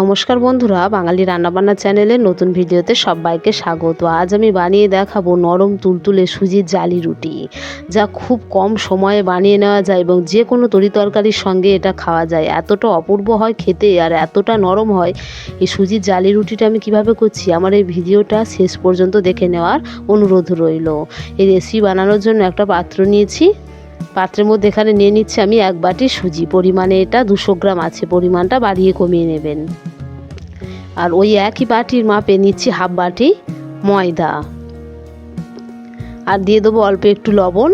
নমস্কার বন্ধুরা, বাঙালি রান্নাবান্না চ্যানেলে নতুন ভিডিওতে সবাইকে স্বাগত। আজ আমি বানিয়ে দেখাবো নরম তুলতুলে সুজির জালি রুটি, যা খুব কম সময়ে বানিয়ে নেওয়া যায় এবং যে কোনো তরি তরকারির সঙ্গে এটা খাওয়া যায়। এতটা অপূর্ব হয় খেতে আর এতটা নরম হয় এই সুজির জালি রুটিটা আমি কীভাবে করছি, আমার এই ভিডিওটা শেষ পর্যন্ত দেখে নেওয়ার অনুরোধ রইল। এই রেসিপি বানানোর জন্য একটা পাত্র নিয়েছি পাত্রের মধ্যে এখানে নিয়ে নিচ্ছি আমি এক বাটি সুজি। পরিমাণে এটা দুশো গ্রাম আছে, পরিমাণটা বাড়িয়ে কমিয়ে নেবেন। আর ওই একই বাটির মাপে নিচ্ছি হাফ বাটি ময়দা। আর দিয়ে দেবো অল্প একটু লবণ।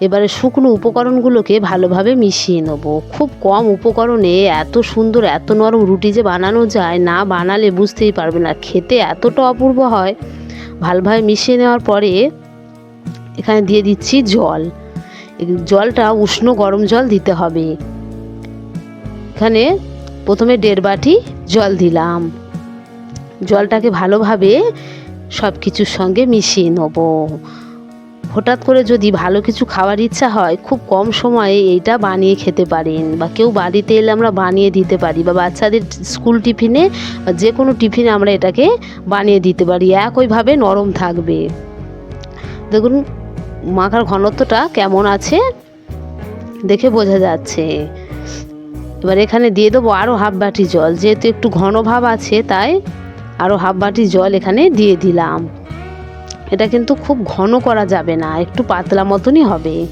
এবারে শুকনো উপকরণগুলোকে ভালোভাবে মিশিয়ে নেব। খুব কম উপকরণে এত সুন্দর, এত নরম রুটি যে বানানো যায়, না বানালে বুঝতেই পারবে না। খেতে এতটা অপূর্ব হয়। ভালোভাবে মিশিয়ে নেওয়ার পরে এখানে দিয়ে দিচ্ছি জল। জলটা উষ্ণ গরম জল দিতে হবে। এখানে প্রথমে দেড় বাটি জল দিলাম। জলটাকে ভালোভাবে সব কিছুর সঙ্গে মিশিয়ে নেব। হঠাৎ করে যদি ভালো কিছু খাওয়ার ইচ্ছা হয়, খুব কম সময়ে এইটা বানিয়ে খেতে পারেন বা কেউ বাড়িতে এলে আমরা বানিয়ে দিতে পারি বা বাচ্চাদের স্কুল টিফিনে বা যে কোনো টিফিনে আমরা এটাকে বানিয়ে দিতে পারি। একইভাবে নরম থাকবে। দেখুন মাখার ঘনত্বটা কেমন আছে দেখে বোঝা যাচ্ছে। এবার এখানে দিয়ে দেবো আরও হাফ বাটি জল। যেহেতু একটু ঘন ভাব আছে, তাই আরও হাফ বাটি জল এখানে দিয়ে দিলাম। এটা কিন্তু খুব ঘন করা যাবে না, একটু পাতলা মতনই হবে।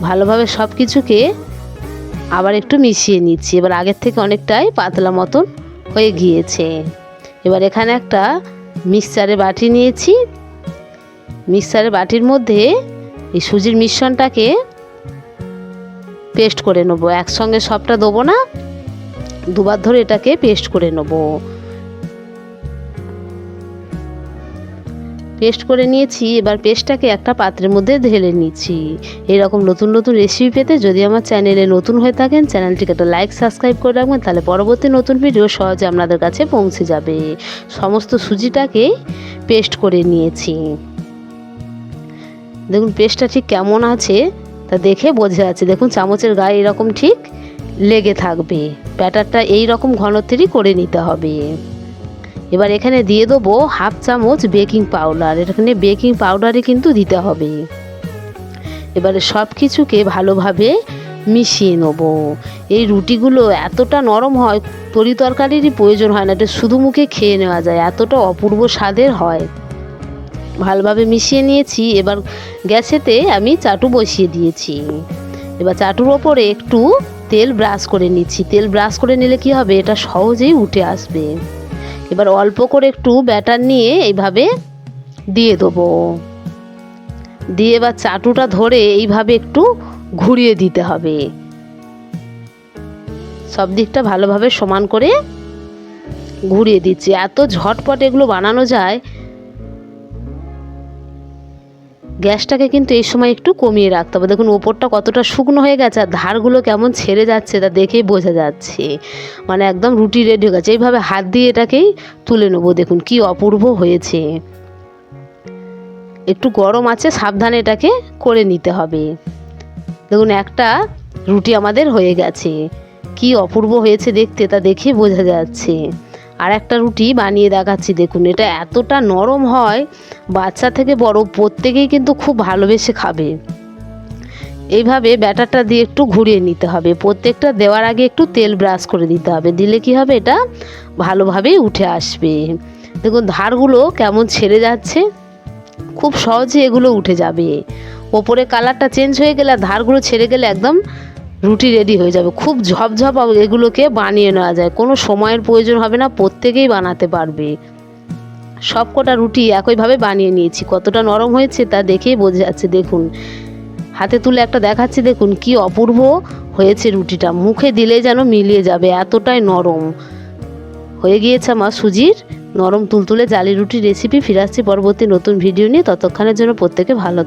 ভালোভাবে সব কিছুকে আবার একটু মিশিয়ে নিচ্ছি। এবার আগের থেকে অনেকটাই পাতলা মতন হয়ে গিয়েছে। এবার এখানে একটা মিক্সচারে বাটি নিয়েছি। মিক্সারের বাটির মধ্যে এই সুজির মিশ্রণটাকে পেস্ট করে নেব। একসঙ্গে সবটা দেবো না, দুবার ধরে এটাকে পেস্ট করে নেব। পেস্ট করে নিয়েছি, এবার পেস্টটাকে একটা পাত্রের মধ্যে ঢেলে নিচ্ছি। এরকম নতুন নতুন রেসিপি পেতে যদি আমার চ্যানেলে নতুন হয়ে থাকেন, চ্যানেলটিকে একটা লাইক সাবস্ক্রাইব করে রাখবেন, তাহলে পরবর্তী নতুন ভিডিও সহজে আপনাদের কাছে পৌঁছে যাবে। সমস্ত সুজিটাকে পেস্ট করে নিয়েছি। দেখুন, পেস্টটা ঠিক কেমন আছে তা দেখে বোঝা যাচ্ছে। দেখুন, চামচের গায়ে এরকম ঠিক লেগে থাকবে। ব্যাটারটা এই রকম ঘনত্বেরই করে নিতে হবে। এবার এখানে দিয়ে দেবো হাফ চামচ বেকিং পাউডার। এখানে বেকিং পাউডারই কিন্তু দিতে হবে। এবারে সব কিছুকে ভালোভাবে মিশিয়ে নেব। এই রুটিগুলো এতটা নরম হয়, তরি তরকারিরই প্রয়োজন হয় না। এটা শুধু মুখে খেয়ে নেওয়া যায়, এতটা অপূর্ব স্বাদের হয়। ভালোভাবে মিশিয়ে নিয়েছি। এবার গ্যাসেতে আমি চাটু বসিয়ে দিয়েছি। এবার চাটুর ওপরে একটু তেল ব্রাশ করে নিচ্ছি। তেল ব্রাশ করে নিলে কি হবে? এটা সহজেই উঠে আসবে। এবার অল্প করে একটু ব্যাটার নিয়ে এইভাবে দিয়ে দেবো। দিয়ে এবার চাটুটা ধরে এইভাবে একটু ঘুরিয়ে দিতে হবে। সব দিকটা ভালোভাবে সমান করে ঘুরিয়ে দিচ্ছি। এত ঝটপট এগুলো বানানো যায় গ্যাসটাকে কিন্তু এই সময় একটু কমিয়ে রাখতে হবে। দেখুন, ওপরটা কতটা শুকনো হয়ে গেছে আর ধারগুলো কেমন ছেড়ে যাচ্ছে তা দেখেই বোঝা যাচ্ছে। মানে একদম রুটি রেডি হয়ে গেছে। এইভাবে হাত দিয়ে এটাকেই তুলে নেব। দেখুন, কি অপূর্ব হয়েছে। একটু গরম আছে, সাবধানে এটাকে করে নিতে হবে। দেখুন, একটা রুটি আমাদের হয়ে গেছে। কি অপূর্ব হয়েছে দেখতে তা দেখে বোঝা যাচ্ছে। আর একটা রুটি বানিয়ে দেখাচ্ছি, দেখুন, এটা এতটা নরম হয়, বাচ্চা থেকে বড় প্রত্যেকেই কিন্তু খুব ভালোবেসে খাবে। এইভাবে ব্যাটারটা দিয়ে একটু ঘুরিয়ে নিতে হবে, প্রত্যেকটা দেওয়ার আগে একটু তেল ব্রাশ করে দিতে হবে, দিলে কি হবে এটা ভালোভাবেই উঠে আসবে। দেখুন, ধারগুলো কেমন ছেড়ে যাচ্ছে, খুব সহজে এগুলো উঠে যাবে। ওপরে কালারটা চেঞ্জ হয়ে গেলে ধারগুলো ছেড়ে গেলে একদম রুটি রেডি হয়ে যাবে। খুব ঝপঝপ এগুলোকে বানিয়ে নেওয়া যায়। কোনো সময়ের প্রয়োজন হবে না, প্রত্যেকেই বানাতে পারবে। সব কটা রুটি একইভাবে বানিয়ে নিয়েছি। কতটা নরম হয়েছে তা দেখেই বোঝা যাচ্ছে। দেখুন, হাতে তুলে একটা দেখাচ্ছি। দেখুন কি অপূর্ব হয়েছে রুটিটা। মুখে দিলে যেন মিলিয়ে যাবে, এতটাই নরম। হয়ে গিয়েছে আমার সুজির নরম তুলতুলে জালি রুটির রেসিপি ফিরে আসছি পরবর্তী নতুন ভিডিও নিয়ে। ততক্ষণের জন্য প্রত্যেকে ভালো